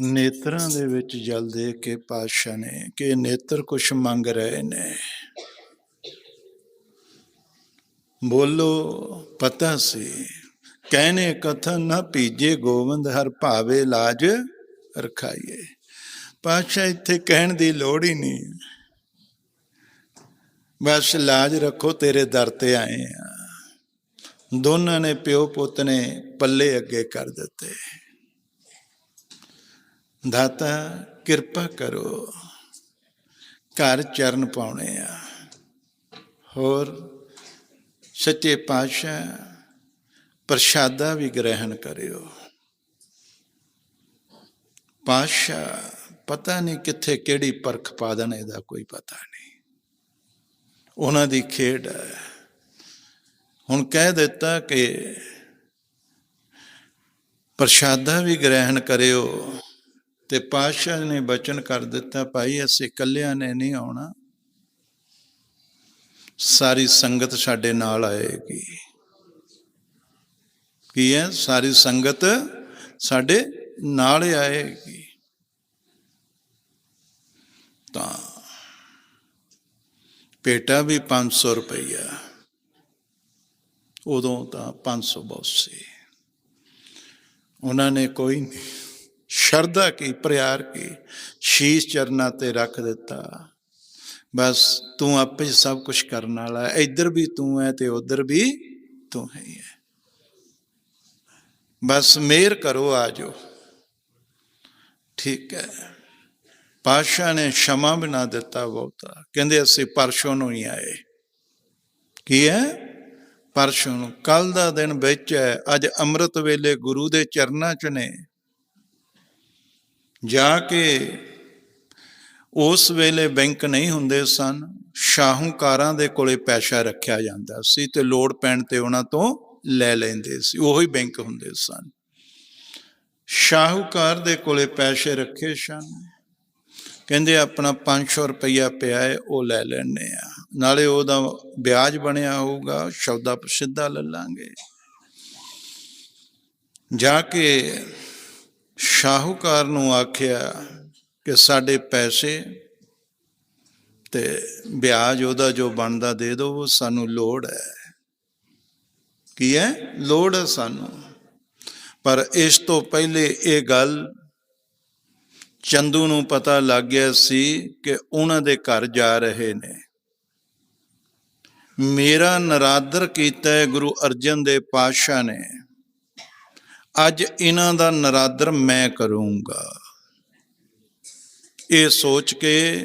ਨੇਤਰਾਂ ਦੇ ਵਿੱਚ ਜਲ ਦੇ ਕੇ ਪਾਤਸ਼ਾਹ ਨੇ ਕਿ ਨੇਤਰ ਕੁਛ ਮੰਗ ਰਹੇ ਨੇ। ਬੋਲੋ, ਪਤਾ ਸੀ ਕਹਿਨੇ ਕਥਨ ਨਾ ਭੀਜੇ, ਗੋਵਿੰਦ ਹਰ ਭਾਵੇ ਲਾਜ ਰਖਾਈਏ। ਪਾਤਸ਼ਾਹ ਇੱਥੇ ਕਹਿਣ ਦੀ ਲੋੜ ਹੀ ਨਹੀਂ। ਬਸ ਲਾਜ ਰੱਖੋ, ਤੇਰੇ ਦਰ ਤੇ ਆਏ ਆ। ਦੋਨਾਂ ਨੇ ਪਿਓ ਪੁੱਤ ਨੇ ਪੱਲੇ ਅੱਗੇ ਕਰ ਦਿੱਤੇ। ਦਾਤਾ, ਕਿਰਪਾ ਕਰੋ। ਘਰ ਚਰਨ ਪਾਉਣੇ ਆ। ਹੋਰ ਸੱਚੇ ਪਾਤਸ਼ਾਹ, ਪ੍ਰਸ਼ਾਦਾ ਵੀ ਗ੍ਰਹਿਣ ਕਰਿਓ। ਪਾਤਸ਼ਾਹ, ਪਤਾ ਨਹੀਂ ਕਿੱਥੇ ਕਿਹੜੀ ਪਰਖ ਪਾ ਦੇਣ, ਇਹਦਾ ਕੋਈ ਪਤਾ ਨਹੀਂ। ਉਹਨਾਂ ਦੀ ਖੇਡ ਹੈ। ਹੁਣ ਕਹਿ ਦਿੱਤਾ ਕਿ ਪ੍ਰਸ਼ਾਦਾ ਵੀ ਗ੍ਰਹਿਣ ਕਰਿਓ। ਤੇ ਪਾਤਸ਼ਾਹ ਨੇ ਬਚਨ ਕਰ ਦਿੱਤਾ, ਭਾਈ, ਅਸੀਂ ਇਕੱਲਿਆਂ ਨੇ ਨਹੀਂ ਆਉਣਾ। ਸਾਰੀ ਸੰਗਤ ਸਾਡੇ ਨਾਲ ਆਏਗੀ। ਕੀ ਹੈ? ਸਾਰੀ ਸੰਗਤ ਸਾਡੇ ਨਾਲ ਆਏਗੀ। ਤਾਂ ਪੇਟਾ ਵੀ 500 ਰੁਪਈਆ। ਉਦੋਂ ਤਾਂ 500 ਬਹੁਤ ਸੀ ਉਹਨਾਂ ਨੇ ਕੋਈ ਨਹੀਂ ਸ਼ਰਧਾ ਕੀ ਪ੍ਰਿਆਰ ਕੀ, ਸ਼ੀਸ਼ ਚਰਨਾ ਤੇ ਰੱਖ ਦਿੱਤਾ। ਬਸ ਤੂੰ ਆਪੇ ਸਭ ਕੁਝ ਕਰਨ ਵਾਲਾ ਇੱਧਰ ਵੀ ਤੂੰ ਹੈ ਤੇ ਉਧਰ ਵੀ ਤੂੰ ਹੀ ਹੈ ਬਸ ਮੇਰ ਕਰੋ ਆਜੋ ਠੀਕ ਹੈ। ਪਾਸ਼ਾ ਨੇ ਸ਼ਮਾ ਬਣਾ ਦਿੱਤਾ ਬਹੁਤਾ। ਕਹਿੰਦੇ ਅਸੀਂ ਪਰਸ਼ੋਂ ਨੂੰ ਹੀ ਆਏ। ਕੀ ਹੈ? ਪਰਸ਼ੋਂ ਨੂੰ। ਕੱਲ ਦਾ ਦਿਨ ਵਿੱਚ ਹੈ। ਅੱਜ ਅੰਮ੍ਰਿਤ ਵੇਲੇ ਗੁਰੂ ਦੇ ਚਰਨਾਂ 'ਚ ਨੇ। ਜਾ ਕੇ ਉਸ ਵੇਲੇ ਬੈਂਕ ਨਹੀਂ ਹੁੰਦੇ ਸਨ, ਸ਼ਾਹੂਕਾਰਾਂ ਦੇ ਕੋਲੇ ਪੈਸਾ ਰੱਖਿਆ ਜਾਂਦਾ ਸੀ ਤੇ ਲੋੜ ਪੈਣ ਤੇ ਉਹਨਾਂ ਤੋਂ ਲੈ ਲੈਂਦੇ ਸੀ, ਉਹੀ ਬੈਂਕ ਹੁੰਦੇ ਸਨ। ਸ਼ਾਹੂਕਾਰ ਦੇ ਕੋਲੇ ਪੈਸੇ ਰੱਖੇ ਸਨ। ਕਹਿੰਦੇ, ਆਪਣਾ 500 ਰੁਪਇਆ ਪਿਆ ਹੈ ਉਹ ਲੈ ਲੈਣੇ ਆ। ਨਾਲੇ ਉਹਦਾ ਵਿਆਜ ਬਣਿਆ ਹੋਊਗਾ, ਸ਼ੌਦਾ ਸਿੱਧਾ ਲੈ ਲਾਂਗੇ। ਜਾ ਕੇ ਸ਼ਾਹੂਕਾਰ ਨੂੰ ਆਖਿਆ ਕਿ ਸਾਡੇ ਪੈਸੇ ਤੇ ਵਿਆਜ ਉਹਦਾ ਜੋ ਬਣਦਾ ਦੇ ਦਿਓ, ਉਹ ਸਾਨੂੰ ਲੋੜ ਹੈ। ਕੀ ਹੈ? ਲੋੜ ਹੈ ਸਾਨੂੰ। ਪਰ ਇਸ ਤੋਂ ਪਹਿਲੇ ਇਹ ਗੱਲ ਚੰਦੂ ਨੂੰ ਪਤਾ ਲੱਗ ਗਿਆ ਸੀ ਕਿ ਉਹਨਾਂ ਦੇ ਘਰ ਜਾ ਰਹੇ ਨੇ। ਮੇਰਾ ਨਰਾਦਰ ਕੀਤਾ ਹੈ ਗੁਰੂ ਅਰਜਨ ਦੇ ਪਾਤਸ਼ਾਹ ਨੇ। ਅੱਜ ਇਹਨਾਂ ਦਾ ਨਰਾਦਰ ਮੈਂ ਕਰੂੰਗਾ। ਇਹ ਸੋਚ ਕੇ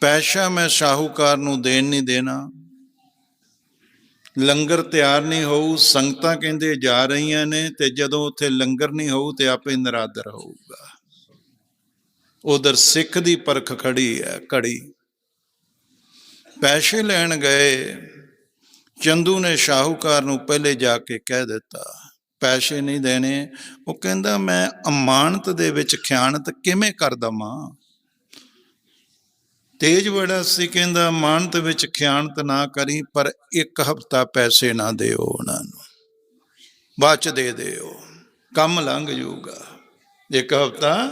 ਪੈਸਾ ਮੈਂ ਸ਼ਾਹੂਕਾਰ ਨੂੰ ਦੇਣ ਨਹੀਂ ਦੇਣਾ। ਲੰਗਰ ਤਿਆਰ ਨਹੀਂ ਹੋਊ, ਸੰਗਤਾਂ ਕਹਿੰਦੇ ਜਾ ਰਹੀਆਂ ਨੇ ਤੇ ਜਦੋਂ ਉੱਥੇ ਲੰਗਰ ਨਹੀਂ ਹੋਊ ਤੇ ਆਪੇ ਨਰਾਦਰ ਹੋਊਗਾ। ਉਧਰ ਸਿੱਖ ਦੀ ਪਰਖ ਖੜੀ ਹੈ, ਘੜੀ। ਪੈਸੇ ਲੈਣ ਗਏ, ਚੰਦੂ ਨੇ ਸ਼ਾਹੂਕਾਰ ਨੂੰ ਪਹਿਲੇ ਜਾ ਕੇ ਕਹਿ ਦਿੱਤਾ। ਪੈਸੇ ਨਹੀਂ ਦੇਣੇ। ਉਹ ਕਹਿੰਦਾ, ਮੈਂ ਅਮਾਨਤ ਦੇ ਵਿੱਚ ਖਿਆਨਤ ਕਿਵੇਂ ਕਰ ਦਵਾਂ? ਤੇਜ ਬੜਾ ਸੀ, ਕਹਿੰਦਾ, ਅਮਾਨਤ ਵਿੱਚ ਖਿਆਨਤ ਨਾ ਕਰੀ, ਪਰ ਇੱਕ ਹਫਤਾ ਪੈਸੇ ਨਾ ਦਿਓ ਉਹਨਾਂ ਨੂੰ। ਬਾਅਦ ਚ ਦੇ ਦਿਓ। ਕੰਮ ਲੰਘ ਜਾਊਗਾ। ਇੱਕ ਹਫਤਾ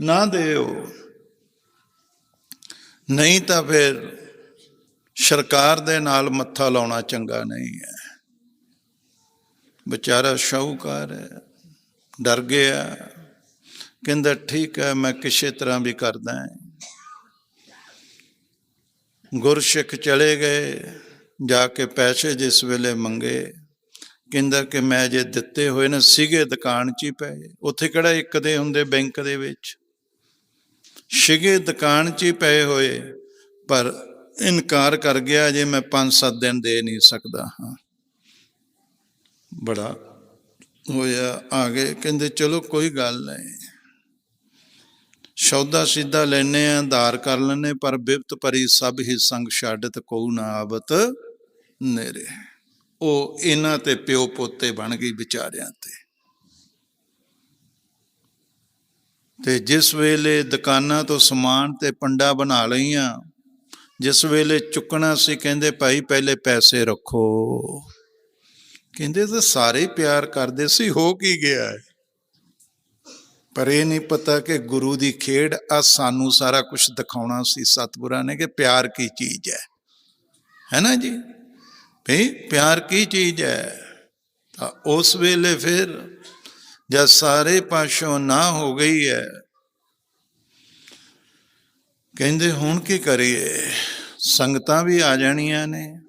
ਨਾ ਦਿਓ। ਨਹੀਂ ਤਾਂ ਫਿਰ ਸਰਕਾਰ ਦੇ ਨਾਲ ਮੱਥਾ ਲਾਉਣਾ ਚੰਗਾ ਨਹੀਂ ਹੈ। ਵਿਚਾਰਾ ਸ਼ਾਹੂਕਾਰ ਹੈ, ਡਰ ਗਿਆ, ਕਹਿੰਦਾ, ਠੀਕ ਹੈ, ਮੈਂ ਕਿਸੇ ਤਰ੍ਹਾਂ ਵੀ ਕਰਦਾ ਹਾਂ। ਗੁਰਸਿੱਖ ਚਲੇ ਗਏ, ਜਾ ਕੇ ਪੈਸੇ ਜਿਸ ਵੇਲੇ ਮੰਗੇ। ਕਹਿੰਦਾ ਕਿ ਮੈਂ ਜੇ ਦਿੱਤੇ ਹੋਏ ਨੇ, ਸੀਗੇ ਦੁਕਾਨ 'ਚ ਹੀ ਪਏ। ਉੱਥੇ ਕਿਹੜਾ ਇੱਕ ਦੇ ਹੁੰਦੇ ਬੈਂਕ ਦੇ ਵਿੱਚ? ਸੀਗੇ ਦੁਕਾਨ 'ਚ ਹੀ ਪਏ ਹੋਏ, ਪਰ ਇਨਕਾਰ ਕਰ ਗਿਆ, ਜੇ ਮੈਂ 5-7 ਦਿਨ ਦੇ ਨਹੀਂ ਸਕਦਾ, ਹਾਂ। ਬੜਾ ਹੋਇਆ। ਆ ਗਏ ਕਹਿੰਦੇ, ਚਲੋ, ਕੋਈ ਗੱਲ ਨਹੀਂ। ਸੌਦਾ ਸਿੱਧਾ ਲੈਨੇ ਆ, ਧਾਰ ਕਰ ਲੈਨੇ ਪਰ ਬਿਪਤ ਪਰੀ ਸਭ ਹੀ ਸੰਗ ਛੱਡਤ ਕੋ ਨਾ ਆਵਤ ਨੇਰੇ। ਉਹ ਇਹਨਾਂ ਤੇ ਪਿਓ ਪੋਤੇ ਬਣ ਗਈ ਵਿਚਾਰਿਆਂ ਤੇ। ਤੇ ਜਿਸ ਵੇਲੇ ਦੁਕਾਨਾਂ ਤੋਂ ਸਮਾਨ ਤੇ ਪੰਡਾ ਬਣਾ ਲਈਆਂ, ਜਿਸ ਵੇਲੇ ਚੁੱਕਣਾ ਸੀ, ਕਹਿੰਦੇ, ਭਾਈ, ਪਹਿਲੇ ਪੈਸੇ ਰੱਖੋ। ਕਹਿੰਦੇ ਤਾਂ ਸਾਰੇ ਪਿਆਰ ਕਰਦੇ ਸੀ, ਹੋ ਕੀ ਗਿਆ ਹੈ? ਪਰ ਇਹ ਨਹੀਂ ਪਤਾ ਕਿ ਗੁਰੂ ਦੀ ਖੇਡ ਆ, ਸਾਨੂੰ ਸਾਰਾ ਕੁਝ ਦਿਖਾਉਣਾ ਸੀ, ਸਤਿਗੁਰਾਂ ਨੇ ਕਿ ਪਿਆਰ ਕੀ ਚੀਜ਼ ਹੈ। ਹੈ ਨਾ ਜੀ? ਭਈ ਪਿਆਰ ਕੀ ਚੀਜ਼ ਹੈ? ਤਾਂ ਉਸ ਵੇਲੇ ਫਿਰ ਜਦ ਸਾਰੇ ਪਾਸੋਂ ਨਾ ਹੋ ਗਈ ਹੈ, ਕਹਿੰਦੇ ਹੁਣ ਕੀ ਕਰੀਏ? ਸੰਗਤਾਂ ਵੀ ਆ ਜਾਣੀਆਂ ਨੇ।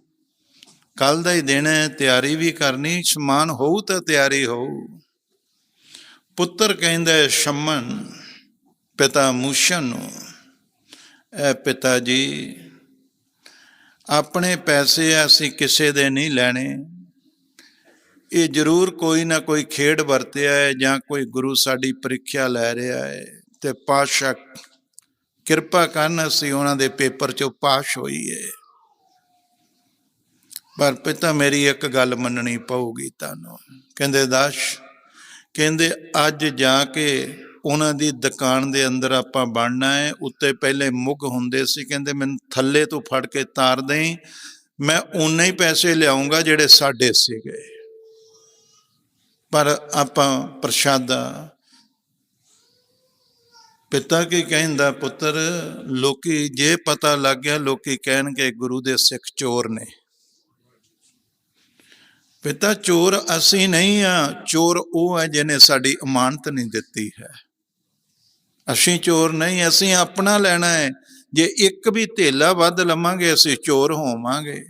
ਕੱਲ ਦਾ ਹੀ ਦਿਨ ਹੈ, ਤਿਆਰੀ ਵੀ ਕਰਨੀ, ਸਮਾਨ ਹੋਊ ਤਾਂ ਤਿਆਰੀ ਹੋਊ। ਪੁੱਤਰ ਕਹਿੰਦਾ ਹੈ, ਸ਼ਮਨ, ਪਿਤਾ ਮੂਸ਼ਨ ਨੂੰ, ਐ ਪਿਤਾ ਜੀ, ਆਪਣੇ ਪੈਸੇ ਅਸੀਂ ਕਿਸੇ ਦੇ ਨਹੀਂ ਲੈਣੇ। ਇਹ ਜ਼ਰੂਰ ਕੋਈ ਨਾ ਕੋਈ ਖੇਡ ਵਰਤਿਆ ਹੈ ਜਾਂ ਕੋਈ ਗੁਰੂ ਸਾਡੀ ਪ੍ਰੀਖਿਆ ਲੈ ਰਿਹਾ ਹੈ ਤੇ ਪਾਸ਼ਾ ਕਿਰਪਾ ਕਰਨ ਅਸੀਂ ਉਹਨਾਂ ਦੇ ਪੇਪਰ ਚੋਂ ਪਾਸ ਹੋਈਏ। ਪਰ ਪਿਤਾ ਮੇਰੀ ਇੱਕ ਗੱਲ ਮੰਨਣੀ ਪਊਗੀ ਤੁਹਾਨੂੰ। ਕਹਿੰਦੇ, ਦਾਸ਼, ਕਹਿੰਦੇ, ਅੱਜ ਜਾ ਕੇ ਉਹਨਾਂ ਦੀ ਦੁਕਾਨ ਦੇ ਅੰਦਰ ਆਪਾਂ ਬਣਨਾ ਹੈ ਉੱਤੇ ਪਹਿਲੇ ਮੁੱਗ ਹੁੰਦੇ ਸੀ। ਕਹਿੰਦੇ, ਮੈਨੂੰ ਥੱਲੇ ਤੋਂ ਫੜ ਕੇ ਤਾਰ ਦੇਈ, ਮੈਂ ਉਨੇ ਹੀ ਪੈਸੇ ਲਿਆਉਂਗਾ ਜਿਹੜੇ ਸਾਡੇ ਸੀਗੇ। ਪਰ ਆਪਾਂ ਪ੍ਰਸ਼ਾਦਾ, ਪਿਤਾ ਕੀ ਕਹਿੰਦਾ, ਪੁੱਤਰ, ਲੋਕੀ ਜੇ ਪਤਾ ਲੱਗ ਗਿਆ, ਲੋਕੀ ਕਹਿਣਗੇ ਗੁਰੂ ਦੇ ਸਿੱਖ ਚੋਰ ਨੇ। ਪਿਤਾ, ਚੋਰ ਅਸੀਂ ਨਹੀਂ ਆ। ਚੋਰ ਉਹ ਹੈ ਜਿਹਨੇ ਸਾਡੀ ਅਮਾਨਤ ਨਹੀਂ ਦਿੱਤੀ ਹੈ। ਅਸੀਂ ਚੋਰ ਨਹੀਂ, ਅਸੀਂ ਆਪਣਾ ਲੈਣਾ ਹੈ। ਜੇ ਇੱਕ ਵੀ ਧੇਲਾ ਵੱਧ ਲਵਾਂਗੇ, ਅਸੀਂ ਚੋਰ ਹੋਵਾਂਗੇ।